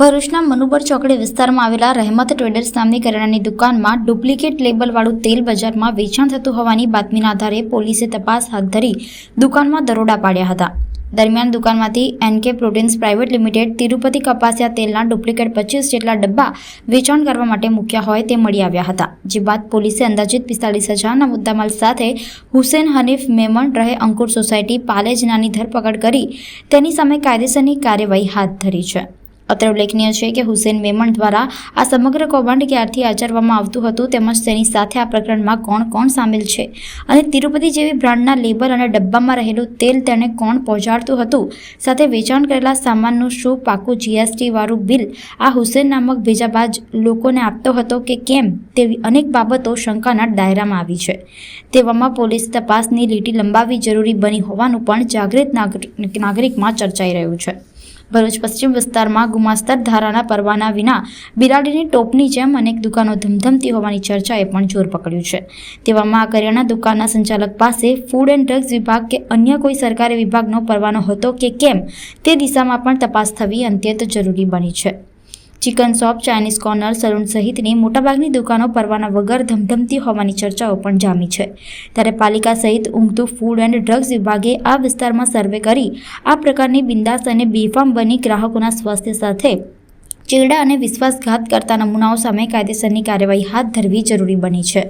ભરૂચના મનુબર ચોકડી વિસ્તારમાં આવેલા રહેમત ટ્રેડર્સ નામની કરિયાણાની દુકાનમાં ડુપ્લિકેટ લેબલવાળું તેલ બજારમાં વેચાણ થતું હોવાની બાતમીના આધારે પોલીસે તપાસ હાથ ધરી દુકાનમાં દરોડા પાડ્યા હતા. દરમિયાન દુકાનમાંથી NK proteins private limited Tirupati કપાસિયા તેલના ડુપ્લિકેટ પચીસ જેટલા ડબ્બા વેચાણ કરવા માટે મૂક્યા હોય તે મળી આવ્યા હતા. જે બાદ પોલીસે અંદાજિત પિસ્તાલીસ હજારના મુદ્દામાલ સાથે હુસેન હનીફ મેમણ રહે અંકુર સોસાયટી પાલેજનાની ધરપકડ કરી તેની સામે કાયદેસરની કાર્યવાહી હાથ ધરી છે. અત્રે ઉલ્લેખનીય છે કે હુસેન મેમણ દ્વારા આ સમગ્ર કૌભાંડ ક્યારથી આચરવામાં આવતું હતું તેમજ તેની સાથે આ પ્રકરણમાં કોણ કોણ સામેલ છે? અને તિરુપતિ જેવી બ્રાન્ડના લેબલ અને ડબ્બામાં રહેલું તેલ તેણે કોણ પહોંચાડતું હતું? સાથે વેચાણ કરેલા સામાનનું શું પાકું જીએસટીવાળું બિલ આ હુસેન નામક ભેજાબાજ લોકોને આપતો હતો કે કેમ તેવી અનેક બાબતો શંકાના દાયરામાં આવી છે. તેવામાં પોલીસ તપાસની લીટી લંબાવી જરૂરી બની હોવાનું પણ જાગૃત નાગરિક નાગરિકમાં ચર્ચાઈ રહ્યું છે. ભરૂચ પશ્ચિમ વિસ્તારમાં ગુમાસ્તર ધારાના પરવાના વિના બિરાડીની ટોપની જેમ અનેક દુકાનો ધમધમતી હોવાની ચર્ચાએ પણ જોર પકડ્યું છે. તેવામાં આ કરિયાણા દુકાનના સંચાલક પાસે ફૂડ એન્ડ ડ્રગ્સ વિભાગ કે અન્ય કોઈ સરકારી વિભાગનો પરવાનો હતો કે કેમ તે દિશામાં પણ તપાસ થવી અત્યંત જરૂરી બની છે. Chicken shop, Chinese corner, saloon સહિતની મોટાભાગની દુકાનો પરવાના વગર ધમધમતી હોવાની ચર્ચાઓ પણ જામી છે. ત્યારે પાલિકા સહિત ઊંઘતું ફૂડ એન્ડ ડ્રગ્સ વિભાગે આ વિસ્તારમાં સર્વે કરી આ પ્રકારની બિંદાસ અને બેફામ બની ગ્રાહકોના સ્વાસ્થ્ય સાથે ચેરડા અને વિશ્વાસઘાત કરતા નમૂનાઓ સામે કાયદેસરની કાર્યવાહી હાથ ધરવી જરૂરી બની છે.